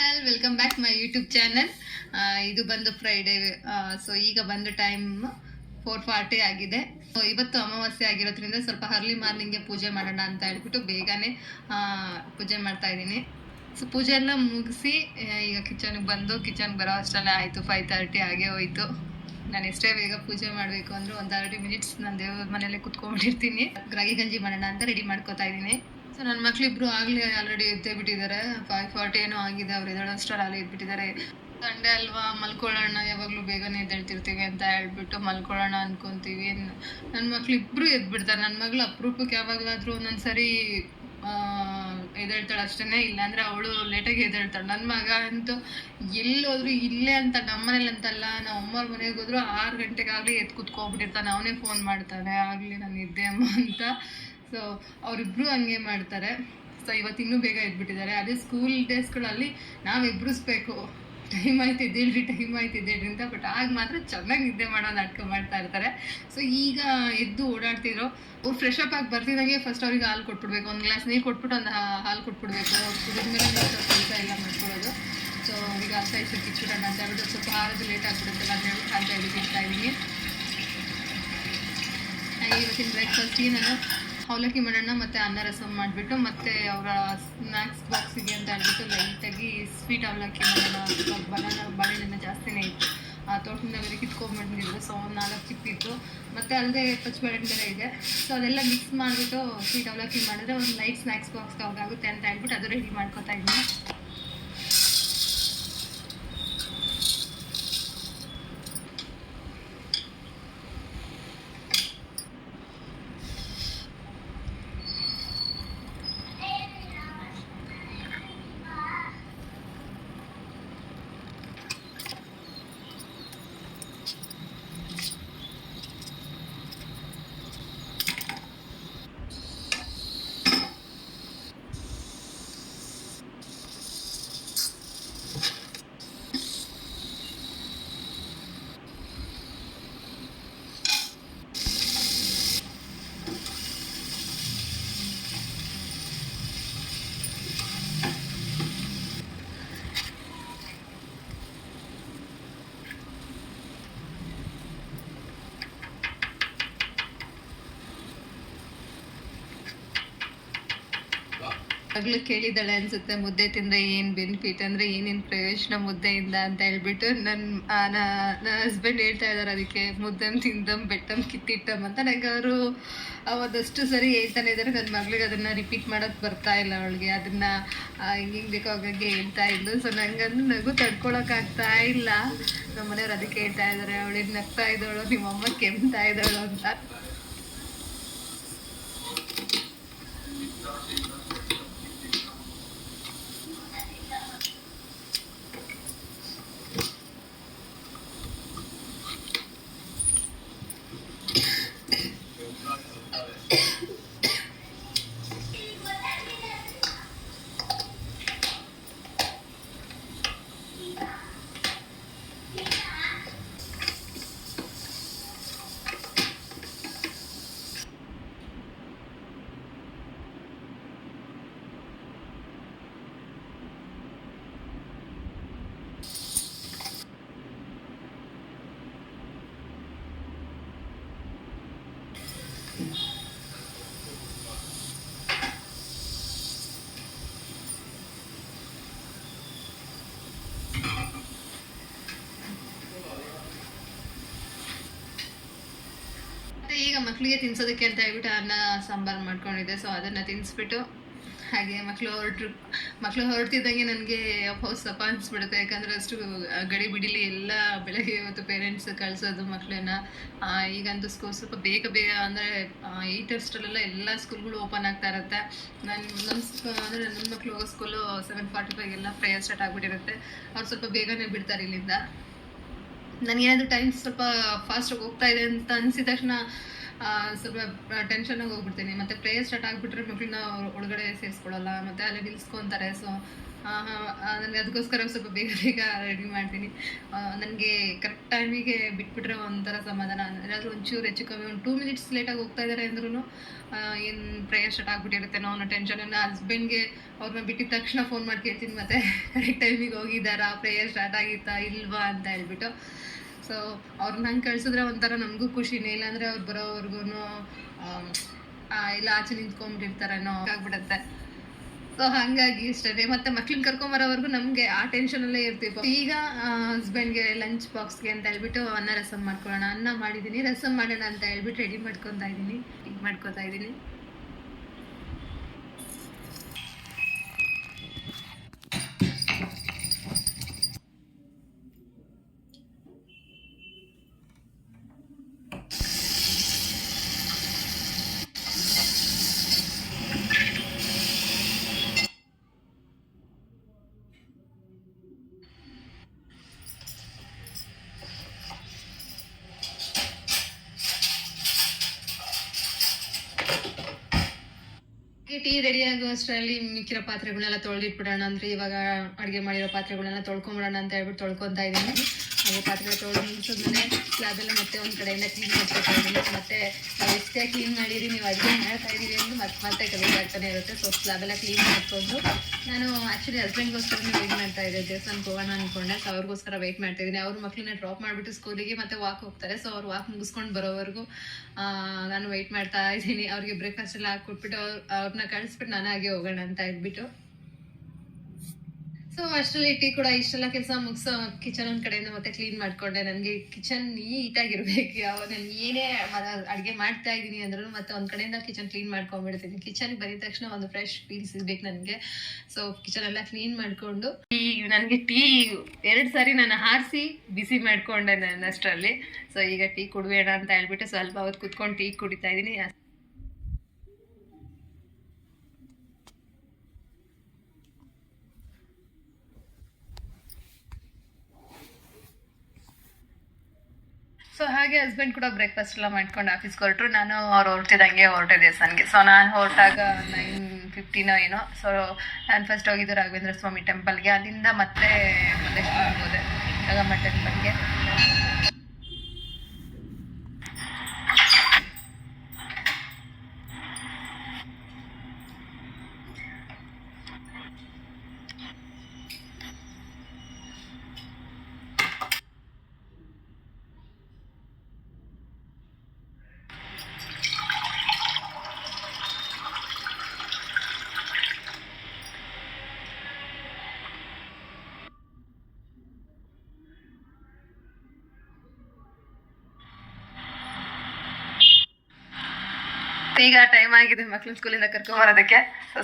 Hello welcome back my YouTube channel ಇದು ಬಂದು Friday so ಈಗ ಬಂದ ಟೈಮ್ ಫೋರ್ ಫಾರ್ಟಿ ಆಗಿದೆ. ಇವತ್ತು ಅಮಾವಾಸ್ಯೆ ಆಗಿರೋದ್ರಿಂದ ಸ್ವಲ್ಪ ಅರ್ಲಿ ಮಾರ್ನಿಂಗ್ಗೆ ಪೂಜೆ ಮಾಡೋಣ ಅಂತ ಹೇಳ್ಬಿಟ್ಟು ಬೇಗನೆ ಪೂಜೆ ಮಾಡ್ತಾ ಇದ್ದೀನಿ. ಸೊ ಪೂಜೆ ಎಲ್ಲ ಮುಗಿಸಿ ಈಗ ಕಿಚನ್ಗೆ ಬಂದು ಕಿಚನ್ಗೆ ಬರೋ ಅಷ್ಟರಲ್ಲೇ ಆಯಿತು ಫೈವ್ ತರ್ಟಿ ಆಗೇ ಹೋಯಿತು. ನಾನು ಎಷ್ಟೇ ಬೇಗ ಪೂಜೆ ಮಾಡಬೇಕು ಅಂದ್ರೆ ಒಂದು ತರ್ಟಿ ಮಿನಿಟ್ಸ್ ನಾನು ದೇವ್ರ ಮನೇಲಿ ಕುತ್ಕೊಂಡ್ಬಿಟ್ಟಿರ್ತೀನಿ ರಾಗಿ ಗಂಜಿ ಮಾಡೋಣ ಅಂತ ರೆಡಿ ಮಾಡ್ಕೋತಾ ಇದ್ದೀನಿ. ಸೊ ನನ್ನ ಮಕ್ಳಿಬ್ರು ಆಗಲೇ ಆಲ್ರೆಡಿ ಎದ್ದೇ ಬಿಟ್ಟಿದ್ದಾರೆ ಫೈವ್ ಫಾರ್ಟಿ ಏನೋ ಆಗಿದೆ, ಅವ್ರು ಎದ್ದೇಳೋ ಅಷ್ಟರಲ್ಲಿ ಅಲ್ಲೇ ಎದ್ಬಿಟ್ಟಿದ್ದಾರೆ ಸಂಡೇ ಅಲ್ವಾ, ಮಲ್ಕೊಳ್ಳೋಣ, ಯಾವಾಗಲೂ ಬೇಗನೆ ಎದ್ದೇಳ್ತಿರ್ತೀವಿ ಅಂತ ಹೇಳ್ಬಿಟ್ಟು ಮಲ್ಕೊಳ್ಳೋಣ ಅನ್ಕೊಂತೀವಿ. ನನ್ನ ಮಕ್ಳಿಬ್ರು ಎದ್ಬಿಡ್ತಾರೆ. ನನ್ನ ಮಗಳು ಅಪರೂಪಕ್ಕೆ ಯಾವಾಗಲಾದರೂ ಒಂದೊಂದು ಸರಿ ಎದ್ದೇಳ್ತಾಳೆ ಅಷ್ಟೇ ಇಲ್ಲಾಂದರೆ ಅವಳು ಲೇಟಾಗಿ ಎದ್ದೇಳ್ತಾಳೆ. ನನ್ನ ಮಗ ಅಂತೂ ಎಲ್ಲೋದ್ರು ಇಲ್ಲೇ ಅಂತ, ನಮ್ಮನೇಲಿ ಅಂತಲ್ಲ, ನಾವು ಅಮ್ಮವ್ರ ಮನೆಗೆ ಹೋದ್ರು ಆರು ಗಂಟೆಗಾಗಲಿ ಎದ್ದು ಕುತ್ಕೊಂಡ್ಬಿಟ್ಟಿರ್ತಾನೆ. ಅವನೇ ಫೋನ್ ಮಾಡ್ತಾನೆ. ಆಗಲಿ ನಾನು ಇದ್ದೆ ಅಮ್ಮ ಅಂತ. ಸೊ ಅವರಿಬ್ರು ಹಂಗೆ ಮಾಡ್ತಾರೆ. ಸೊ ಇವತ್ತು ಇನ್ನೂ ಬೇಗ ಎದ್ಬಿಟ್ಟಿದ್ದಾರೆ. ಅದೇ ಸ್ಕೂಲ್ ಡೇಸ್ಗಳಲ್ಲಿ ನಾವು ಎಬ್ಬರಿಸ್ಬೇಕು ಟೈಮ್ ಆಯ್ತು, ಎದ್ದೇಳ್ರಿ ಟೈಮ್ ಆಯ್ತು ಅಂತ ಬಟ್ ಆಗ ಮಾತ್ರ ಚೆನ್ನಾಗಿ ನಿದ್ದೆ ಮಾಡೋ ನಾಟಕ ಮಾಡ್ತಾ ಇರ್ತಾರೆ. ಸೊ ಈಗ ಎದ್ದು ಓಡಾಡ್ತಿರೋ ಅವ್ರು ಫ್ರೆಶ್ ಅಪ್ ಆಗಿ ಬರ್ತಿದಂಗೆ ಫಸ್ಟ್ ಅವ್ರಿಗೆ ಹಾಲು ಕೊಟ್ಬಿಡ್ಬೇಕು. ಒಂದು ಗ್ಲಾಸ್ ನೀರು ಕೊಟ್ಬಿಟ್ಟು ಒಂದು ಹಾಲು ಕೊಟ್ಬಿಡ್ಬೇಕು. ಕುಡಿದ್ಮೇಲೆ ಕೆಲಸ ಎಲ್ಲ ಮಾಡ್ಕೊಳ್ಳೋದು. ಸೊ ಈಗ ಅರ್ಥ ಇಷ್ಟು ಕಿಚ್ಬಿಡೋಣ ಅಂತ ಹೇಳ್ಬಿಟ್ಟು ಸ್ವಲ್ಪ ಹಾರದು ಲೇಟ್ ಆಗ್ಬಿಡುತ್ತಲ್ಲ ಅಂತ ಹೇಳಿ ತೆಗೆದಿರ್ತಾ ಇದ್ದೀನಿ ಇವತ್ತಿನ ಬ್ರೇಕ್ಫಾಸ್ಟಿಗೆ ನಾನು ಅವಲಕ್ಕಿ ಮಾಡೋಣ ಮತ್ತು ಅನ್ನ ರಸಮ್ ಮಾಡಿಬಿಟ್ಟು ಮತ್ತು ಅವರ ಸ್ನ್ಯಾಕ್ಸ್ ಬಾಕ್ಸಿಗೆ ಅಂತ ಹೇಳ್ಬಿಟ್ಟು ಲೈಟಾಗಿ ಸ್ವೀಟ್ ಅವಲಕ್ಕಿ ಮಾಡೋಣ. ಬನಾನ ಬಾಳೆಹಣ್ಣು ಜಾಸ್ತಿನೇ ಇತ್ತು. ಆ ತೋಟದಿಂದ ಬೇರೆ ಕಿತ್ಕೊಂಡ್ಬಂದಿದ್ರು ಸೊ ಒಂದು ನಾಲ್ಕು ಚಿಪ್ಪಿತ್ತು ಮತ್ತೆ ಅಲ್ಲದೆ ಪಚ್ಚಬಾಳೆಹಣ್ಣು ಬೇರೆ ಇದೆ. ಸೊ ಅದೆಲ್ಲ ಮಿಕ್ಸ್ ಮಾಡಿಬಿಟ್ಟು ಸ್ವೀಟ್ ಅವಲಕ್ಕಿ ಮಾಡಿದ್ರೆ ಒಂದು ಲೈಟ್ ಸ್ನ್ಯಾಕ್ಸ್ ಬಾಕ್ಸ್ ಅವ್ರಿಗಾಗುತ್ತೆ ಅಂತ ಹೇಳ್ಬಿಟ್ಟು ಅದು ರೆಡಿ ಮಾಡ್ಕೊತಾ ಇದ್ದೀನಿ. ಆಗ್ಲೂ ಕೇಳಿದಾಳೆ ಅನ್ಸುತ್ತೆ, ಮುದ್ದೆ ತಿಂದ್ರೆ ಏನ್ ಬೆನಿಫಿಟ್? ಅಂದ್ರೆ ಏನೇನ್ ಪ್ರಯೋಜನ ಮುದ್ದೆಯಿಂದ ಅಂತ ಹೇಳ್ಬಿಟ್ಟು ನನ್ನ ನನ್ನ ಹಸ್ಬೆಂಡ್ ಹೇಳ್ತಾ ಇದಾರೆ ಅದಕ್ಕೆ ಮುದ್ದಂ ತಿಂದಂ ಬೆಟ್ಟಂ ಕಿತ್ತಿಟ್ಟಂ ಅಂತ ನನಗೆ ಅವರು ಅವದಷ್ಟು ಸರಿ ಹೇಳ್ತಾನೆ ಇದ್ದಾರೆ ನನ್ನ ಮಗಳಿಗೆ ಅದನ್ನ ರಿಪೀಟ್ ಮಾಡಕ್ ಬರ್ತಾ ಇಲ್ಲ ಅವಳಿಗೆ. ಅದನ್ನ ಹಿಂಗೆ ಬೇಕೋ ಹಾಗಾಗಿ ಹೇಳ್ತಾ ಇದ್ಲು. ಸೊ ನಂಗಂದು ನಗು ತಡ್ಕೊಳಕ್ ಆಗ್ತಾ ಇಲ್ಲ. ನಮ್ಮ ಮನೆಯವ್ರು ಅದಕ್ಕೆ ಹೇಳ್ತಾ ಇದ್ದಾರೆ ಅವಳಿಗೆ ನಗ್ತಾ ನಿಮ್ಮ ನಿಮ್ಮಮ್ಮ ಕೆಮ್ತಾ ಇದ್ದಾಳು ಅಂತ. ಈಗ ಮಕ್ಕಳಿಗೆ ತಿನ್ಸೋದಕ್ಕೆ ಅಂತ ಹೇಳ್ಬಿಟ್ಟು ಅನ್ನ, ಸಾಂಬಾರು ಮಾಡ್ಕೊಂಡಿದ್ದೆ. ಸೊ ಅದನ್ನ ತಿನ್ಸ್ಬಿಟ್ಟು ಹಾಗೆ ಮಕ್ಕಳು ಹೊರಟ್ರು ಮಕ್ಕಳು ಹೊರಡ್ತಿದ್ದಂಗೆ ನನಗೆ ಸಪ ಅನ್ಸ್ಬಿಡುತ್ತೆ ಯಾಕಂದ್ರೆ ಅಷ್ಟು ಗಡಿ ಬಿಡಿಲಿ ಎಲ್ಲ ಬೆಳಗ್ಗೆ ಇವತ್ತು ಪೇರೆಂಟ್ಸ್ ಕಳ್ಸೋದು ಮಕ್ಕಳನ್ನ ಈಗಂತೂ ಸ್ಕೂಲ್ ಸ್ವಲ್ಪ ಬೇಗ ಬೇಗ ಅಂದರೆ ಏಯ್ಟ್ ಎಲ್ಲ ಸ್ಕೂಲ್ಗಳು ಓಪನ್ ಆಗ್ತಾ ಇರುತ್ತೆ. ನನ್ನ ನಮ್ಮ ಅಂದರೆ ನನ್ನ ಮಕ್ಕಳು ಹೋಗೋ ಸ್ಕೂಲು ಸೆವೆನ್ ಫಾರ್ಟಿ ಫೈವ್ ಎಲ್ಲ ಪ್ರೇಯರ್ ಸ್ಟಾರ್ಟ್ ಆಗಿಬಿಟ್ಟಿರುತ್ತೆ. ಅವ್ರು ಸ್ವಲ್ಪ ಬೇಗನೆ ಬಿಡ್ತಾರೆ ಇಲ್ಲಿಂದ. ನನಗೇನಾದರೂ ಟೈಮ್ ಸ್ವಲ್ಪ ಫಾಸ್ಟಾಗಿ ಹೋಗ್ತಾ ಇದೆ ಅಂತ ಅನಿಸಿದ ತಕ್ಷಣ ಸ್ವಲ್ಪ ಟೆನ್ಷನಾಗಿ ಹೋಗ್ಬಿಡ್ತೀನಿ. ಮತ್ತು ಪ್ರೇಯರ್ ಸ್ಟಾರ್ಟ್ ಆಗಿಬಿಟ್ರೆ ಮಕ್ಕಳನ್ನ ಒಳಗಡೆ ಸೇರಿಸ್ಕೊಳ್ಳಲ್ಲ ಮತ್ತು ಅಲ್ಲಿ ನಿಲ್ಸ್ಕೊತಾರೆ. ಸೊ ನನಗೆ ಅದಕ್ಕೋಸ್ಕರ ಸ್ವಲ್ಪ ಬೇಗ ಬೇಗ ರೆಡಿ ಮಾಡ್ತೀನಿ. ನನಗೆ ಕರೆಕ್ಟ್ ಟೈಮಿಗೆ ಬಿಟ್ಬಿಟ್ರೆ ಒಂಥರ ಸಮಾಧಾನ. ಏನಾದರೂ ಒಂಚೂರು ಹೆಚ್ಚು ಕಮ್ಮಿ ಒಂದು ಟೂ ಮಿನಿಟ್ಸ್ ಲೇಟಾಗಿ ಹೋಗ್ತಾ ಇದ್ದಾರೆ ಅಂದ್ರೂ ಏನು ಪ್ರೇಯರ್ ಸ್ಟಾರ್ಟ್ ಆಗ್ಬಿಟ್ಟಿರುತ್ತೆ. ಅನ್ನೋ ಟೆನ್ಷನ್ ನನ್ನ ಹಸ್ಬೆಂಡ್ಗೆ ಅವ್ರನ್ನ ಬಿಟ್ಟಿದ ತಕ್ಷಣ ಫೋನ್ ಮಾಡಿ ಕೇಳ್ತೀನಿ ಮತ್ತೆ ಕರೆಕ್ಟ್ ಟೈಮಿಗೆ ಹೋಗಿದ್ದಾರಾ? ಪ್ರೇಯರ್ ಸ್ಟಾರ್ಟ್ ಆಗಿತ್ತಾ ಇಲ್ವಾ ಅಂತ ಹೇಳ್ಬಿಟ್ಟು. ಸೊ ಅವ್ರನ್ನ ಹಂಗೆ ಕಳ್ಸಿದ್ರೆ ಒಂಥರ ನಮಗೂ ಖುಷಿನೇ. ಇಲ್ಲಾಂದರೆ ಅವ್ರು ಬರೋವರೆಗೂ ಇಲ್ಲ ಆಚೆ ನಿಂತ್ಕೊಂಡ್ಬಿಟ್ಟಿರ್ತಾರೇನೋ ಆಗ್ಬಿಡುತ್ತೆ ಸೊ ಹಂಗಾಗಿ ಇಷ್ಟೇ ಮತ್ತೆ ಮಕ್ಳನ್ನ ಕರ್ಕೊಂಬರೋವರೆಗೂ ನಮಗೆ ಆ ಟೆನ್ಷನಲ್ಲೇ ಇರ್ತೀವಿ ಈಗ ಹಸ್ಬೆಂಡ್ಗೆ ಲಂಚ್ ಬಾಕ್ಸ್ಗೆ ಅಂತ ಹೇಳ್ಬಿಟ್ಟು ಅನ್ನ ರಸಂ ಮಾಡ್ಕೊಳ್ಳೋಣ. ಅನ್ನ ಮಾಡಿದೀನಿ, ರಸಂ ಮಾಡೋಣ ಅಂತ ಹೇಳ್ಬಿಟ್ಟು ರೆಡಿ ಮಾಡ್ಕೊತಾ ಇದ್ದೀನಿ ಇದು ಮಾಡ್ಕೊತಾ ಇದ್ದೀನಿ ಟೀ ರೆಡಿ ಆಗುವಷ್ಟರಲ್ಲಿ ಮಿಕ್ಕಿರೋ ಪಾತ್ರೆಗಳನ್ನೆಲ್ಲ ತೊಳೆದಿಟ್ಬಿಡೋಣ ಅಂದ್ರೆ ಇವಾಗ ಅಡುಗೆ ಮಾಡಿರೋ ಪಾತ್ರೆಗಳನ್ನೆಲ್ಲ ತೊಳ್ಕೊಂಬಿಡೋಣ ಅಂತ ಹೇಳ್ಬಿಟ್ಟು ತೊಳ್ಕೊತಾ ಇದ್ದೀನಿ. ಹಾಗೆ ಪಾತ್ರೆ ತೊಳೆದು ಮುಗಿಸಿದ್ಮೇಲೆ ಅದೆಲ್ಲ ಮತ್ತೆ ಒಂದು ಕಡೆಯಿಂದ ಕ್ಲೀನ್ ಮಾಡ್ಕೊಳ್ತಾ ಮತ್ತೆ ನಾವು ಎಷ್ಟೇ ಕ್ಲೀನ್ ಮಾಡಿರಿ ನೀವು ಅಡುಗೆ ಮಾಡ್ತಾ ಇದ್ದೀರಿ ಅಂದ್ರೆ ಮತ್ತೆ ಮತ್ತೆ ಗಲೀಜ್ ಆಗ್ತಾನೆ ಇರುತ್ತೆ. ಸೊ ಸ್ಲಾಬೆಲ್ಲ ಕ್ಲೀನ್ ಮಾಡಿಕೊಂಡು ನಾನು ಆ್ಯಕ್ಚುಲಿ ಹಸ್ಬೆಂಡ್ಗೋಸ್ಕರ ವೆಯ್ಟ್ ಮಾಡ್ತಾ ಇದ್ದೆ. ದೇವಸ್ಥಾನಕ್ಕೆ ಹೋಗೋಣ ಅಂದ್ಕೊಂಡೆ ಸೊ ಅವ್ರಿಗೋಸ್ಕರ ವೆಯ್ಟ್ ಮಾಡ್ತಾ ಇದ್ದೀನಿ. ಅವ್ರ ಮಕ್ಕಳನ್ನ ಡ್ರಾಪ್ ಮಾಡಿಬಿಟ್ಟು ಸ್ಕೂಲಿಗೆ ಮತ್ತೆ ವಾಕ್ ಹೋಗ್ತಾರೆ. ಸೊ ಅವ್ರು ವಾಕ್ ಮುಗಿಸ್ಕೊಂಡು ಬರೋವರೆಗೂ ನಾನು ವೆಯ್ಟ್ ಮಾಡ್ತಾ ಇದ್ದೀನಿ. ಅವ್ರಿಗೆ ಬ್ರೇಕ್ಫಾಸ್ಟ್ ಎಲ್ಲ ಹಾಕ್ಕೊಟ್ಬಿಟ್ಟು ಅವ್ರು ಅವ್ರನ್ನ ಕಳಿಸ್ಬಿಟ್ಟು ನಾನು ಹಾಗೆ ಹೋಗೋಣ ಅಂತ ಹೇಳ್ಬಿಟ್ಟು ಸೊ ಅಷ್ಟರಲ್ಲಿ ಟೀ ಕೂಡ ಇಷ್ಟೆಲ್ಲ ಕೆಲಸ ಮುಗಿಸೋ ಕಿಚನ್ ಒಂದ್ ಕಡೆಯಿಂದ ಮತ್ತೆ ಕ್ಲೀನ್ ಮಾಡ್ಕೊಂಡೆ. ನನಗೆ ಕಿಚನ್ ನೀಟಾಗಿರ್ಬೇಕು ಯಾವ ನಾನು ಏನೇ ಅಡುಗೆ ಮಾಡ್ತಾ ಇದ್ದೀನಿ ಅಂದ್ರೂ ಮತ್ತೆ ಒಂದ್ ಕಡೆಯಿಂದ ಕಿಚನ್ ಕ್ಲೀನ್ ಮಾಡ್ಕೊಂಡ್ಬಿಡ್ತೀನಿ. ಕಿಚನ್ ಬಂದಿದ ತಕ್ಷಣ ಒಂದು ಫ್ರೆಶ್ ಫೀಲ್ ಸಿಗ್ಬೇಕು ನನಗೆ. ಸೊ ಕಿಚನ್ ಎಲ್ಲ ಕ್ಲೀನ್ ಮಾಡ್ಕೊಂಡು ಟೀ, ನನಗೆ ಟೀ ಎರಡು ಸಾರಿ ನಾನು ಹಾರಿಸಿ ಬಿಸಿ ಮಾಡ್ಕೊಂಡೆ ನಾನು ಅಷ್ಟರಲ್ಲಿ. ಸೊ ಈಗ ಟೀ ಕುಡಬೇಡ ಅಂತ ಹೇಳ್ಬಿಟ್ಟು ಸ್ವಲ್ಪ ಹೊತ್ತು ಕುತ್ಕೊಂಡು ಟೀ ಕುಡಿತಾ ಇದ್ದೀನಿ. ಸೊ ಹಾಗೆ ಹಸ್ಬೆಂಡ್ ಕೂಡ ಬ್ರೇಕ್ಫಾಸ್ಟ್ ಎಲ್ಲ ಮಾಡ್ಕೊಂಡು ಆಫೀಸ್ಗೆ ಹೊರಟ್ರು. ನಾನು ಅವ್ರು ಹೊರಟಿದಂಗೆ ಹೊರಟಿದೆ ಸನ್ಗೆ ಸೊ ನಾನು ಹೊರಟಾಗ ನೈನ್ ಫಿಫ್ಟೀನೋ ಏನೋ. ಸೊ ನಾನು ಫಸ್ಟ್ ಹೋಗಿದ್ದು ರಾಘವೇಂದ್ರ ಸ್ವಾಮಿ ಟೆಂಪಲ್ಗೆ ಅಲ್ಲಿಂದ ಮತ್ತೆ ಮಲ್ಲೇಶ್ವರ ಹೋದೆ ಟೆಂಪಲ್ಗೆ ಈಗ ಟೈಮ್ ಆಗಿದೆ ಮಕ್ಳು ಸ್ಕೂಲಿಂದ ಕರ್ಕೊಂಬರೋದಕ್ಕೆ.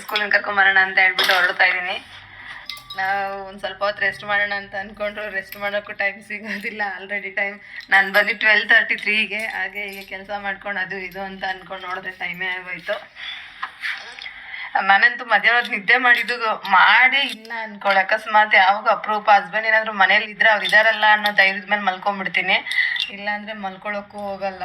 ಸ್ಕೂಲಿಂದ ಕರ್ಕೊಂಬರೋಣ ಅಂತ ಹೇಳ್ಬಿಟ್ಟು ಹೊರಡ್ತಾ ಇದ್ದೀನಿ. ನಾವು ಒಂದು ಸ್ವಲ್ಪ ಹೊತ್ತು ರೆಸ್ಟ್ ಮಾಡೋಣ ಅಂತ ಅಂದ್ಕೊಂಡ್ರು ರೆಸ್ಟ್ ಮಾಡೋಕ್ಕೂ ಟೈಮ್ ಸಿಗೋದಿಲ್ಲ. ಆಲ್ರೆಡಿ ಟೈಮ್ ನಾನು ಬಂದು ಟ್ವೆಲ್ ತರ್ಟಿ ತ್ರೀಗೆ ಹಾಗೆ ಈಗ ಕೆಲಸ ಮಾಡ್ಕೊಂಡು ಅದು ಇದು ಅಂತ ಅಂದ್ಕೊಂಡು ನೋಡಿದ್ರೆ ಟೈಮೇ ಆಗೋಯ್ತು. ನಾನಂತೂ ಮಧ್ಯಾಹ್ನ ನಿದ್ದೆ ಮಾಡಿದ್ದು ಮಾಡೇ ಇಲ್ಲ ಅನ್ಕೊಳ್ಳಿ ಅಕಸ್ಮಾತ್ ಯಾವಾಗ ಅಪ್ರೂಪ ಹಸ್ಬೆಂಡ್ ಏನಾದರೂ ಮನೇಲಿ ಇದ್ರೆ ಅವ್ರು ಇದಾರಲ್ಲ ಅನ್ನೋ ಧೈರ್ಯದ ಮೇಲೆ ಮಲ್ಕೊಂಡ್ಬಿಡ್ತೀನಿ. ಇಲ್ಲಾಂದರೆ ಮಲ್ಕೊಳ್ಳೋಕ್ಕೂ ಹೋಗಲ್ಲ.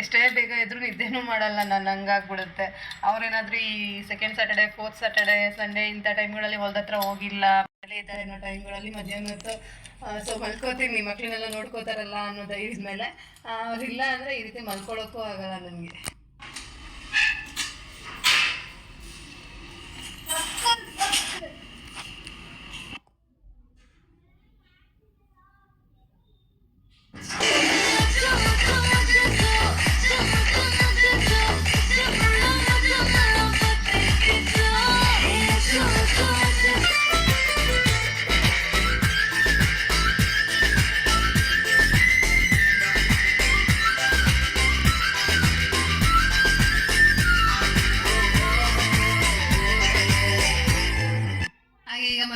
ಎಷ್ಟೇ ಬೇಗ ಇದ್ರೂ ನಿದ್ದೆನೂ ಮಾಡಲ್ಲ, ನಾನು ಹಂಗಾಗ್ಬಿಡುತ್ತೆ. ಅವ್ರೇನಾದರೂ ಈ second Saturday fourth Saturday Sunday ಇಂಥ ಟೈಮ್ಗಳಲ್ಲಿ ಹೊಲ್ದ ಹತ್ರ ಹೋಗಿಲ್ಲ, ಮನೇಲೇ ಇದ್ದಾರೆ ಅನ್ನೋ ಟೈಮ್ಗಳಲ್ಲಿ ಮಧ್ಯಾಹ್ನ ಹೊತ್ತು ಸೊ ಮಲ್ಕೋತೀನಿ ಮಕ್ಕಳನ್ನೆಲ್ಲ ನೋಡ್ಕೋತಾರಲ್ಲ ಅನ್ನೋ ಧೈರ್ಯದ ಮೇಲೆ ಅವ್ರಿಲ್ಲ ಅಂದರೆ ಈ ರೀತಿ ಮಲ್ಕೊಳ್ಳೋಕ್ಕೂ ಆಗಲ್ಲ ನನಗೆ.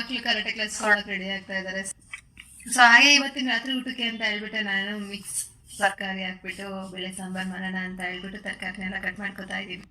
ಮಕ್ಳು ಕರಾಟೆ ಕ್ಲಾಸ್ ರೆಡಿ ಆಗ್ತಾ ಇದ್ದಾರೆ ಸೊ ಹಾಗೆ ಇವತ್ತಿನ ರಾತ್ರಿ ಊಟಕ್ಕೆ ಅಂತ ಹೇಳ್ಬಿಟ್ಟು ನಾನು ಮಿಕ್ಸ್ ತರಕಾರಿ ಹಾಕ್ಬಿಟ್ಟು, ಬೆಳೆ ಸಾಂಬಾರ್ ಮಾಡೋಣ ಅಂತ ಹೇಳ್ಬಿಟ್ಟು ತರಕಾರಿನೆಲ್ಲ ಕಟ್ ಮಾಡ್ಕೊತಾ ಇದ್ದೀನಿ.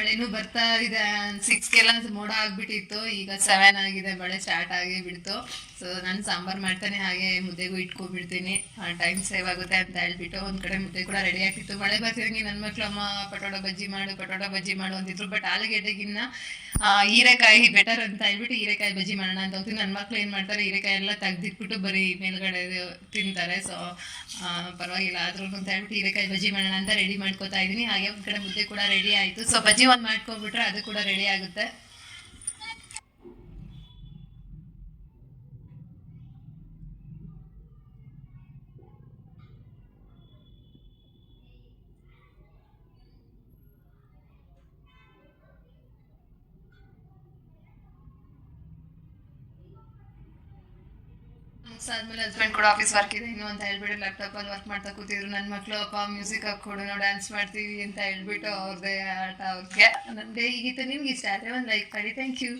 ಮಳೆನೂ ಬರ್ತಾ ಇದೆ ಸಿಕ್ಸ್ಗೆಲ್ಲ ಮೋಡ ಆಗ್ಬಿಟ್ಟಿತ್ತು. ಈಗ ಸೆವೆನ್ ಆಗಿದೆ, ಮಳೆ ಸ್ಟಾರ್ಟ್ ಆಗಿ ಬಿಡ್ತು. ಸೊ ನಾನು ಸಾಂಬಾರ್ ಮಾಡ್ತಾನೆ, ಹಾಗೆ ಮುದ್ದೆಗೂ ಇಟ್ಕೊಬಿಡ್ತೀನಿ. ಟೈಮ್ ಸೇವ್ ಆಗುತ್ತೆ ಅಂತ ಹೇಳ್ಬಿಟ್ಟು ಒಂದ್ ಕಡೆ ಮುದ್ದೆ ಕೂಡ ರೆಡಿ ಆಗ್ತಿತ್ತು. ಮಳೆ ಬರ್ತಿದಂಗೆ ನನ್ನ ಮಕ್ಳು, ಅಮ್ಮ ಪಟೋಟ ಬಜ್ಜಿ ಮಾಡು ಪಟೋಟ ಬಜ್ಜಿ ಮಾಡು ಅಂತಿದ್ರು. ಬಟ್ ಆಲೂಗೆಡ್ಡೆಗಿನ್ನ ಹೀರೆಕಾಯಿ ಬೆಟರ್ ಅಂತ ಹೇಳ್ಬಿಟ್ಟು ಹೀರೆಕಾಯಿ ಬಜ್ಜಿ ಮಾಡೋಣ ಅಂತ ಹೋಗ್ತೀನಿ. ನನ್ನ ಮಕ್ಳು ಏನು ಮಾಡ್ತಾರೆ, ಹೀರೆಕಾಯಿ ಎಲ್ಲ ತೆಗ್ದಿಟ್ಬಿಟ್ಟು ಬರೀ ಮೇಲ್ಗಡೆ ತಿಂತಾರೆ. ಸೊ ಪರವಾಗಿಲ್ಲ. ಆದ್ರೂ ಅಂತ ಹೇಳ್ಬಿಟ್ಟು ಹೀರೆಕಾಯಿ ಬಜ್ಜಿ ಮಾಡೋಣ ಅಂತ ರೆಡಿ ಮಾಡ್ಕೋತಾ ಇದ್ದೀನಿ. ಹಾಗೆ ಒಂದ್ ಕಡೆ ಮುದ್ದೆ ಕೂಡ ರೆಡಿ ಆಯಿತು. ಸೊ ಬಜ್ಜಿ ಒಂದು ಮಾಡ್ಕೊಬಿಟ್ರೆ ಅದು ಕೂಡ ರೆಡಿ ಆಗುತ್ತೆ ಆದ್ಮೇಲೆ ಹಸ್ಬೆಂಡ್ ಕೂಡ ಆಫೀಸ್ ವರ್ಕ್ ಇದೆ ಇನ್ನು ಅಂತ ಹೇಳ್ಬಿಟ್ಟು ಲ್ಯಾಪ್ಟಾಪ್ ಅಲ್ಲಿ ವರ್ಕ್ ಮಾಡ್ತಾ ಕೂತಿದ್ರು. ನನ್ನ ಮಕ್ಳು, ಅಪ್ಪ ಮ್ಯೂಸಿಕ್ ಹಾಕೊಡು ನಾವು ಡ್ಯಾನ್ಸ್ ಮಾಡ್ತೀವಿ ಅಂತ ಹೇಳ್ಬಿಟ್ಟು ಅವ್ರದೇ ಆಟ ಅವ್ರಿಗೆ. ಡೇ ಹೀಗಿತ್ತು. ನಿಮ್ಗೆ ಇಷ್ಟ ಆದರೆ ಒಂದು ಲೈಕ್ ಮಾಡಿ. Thank you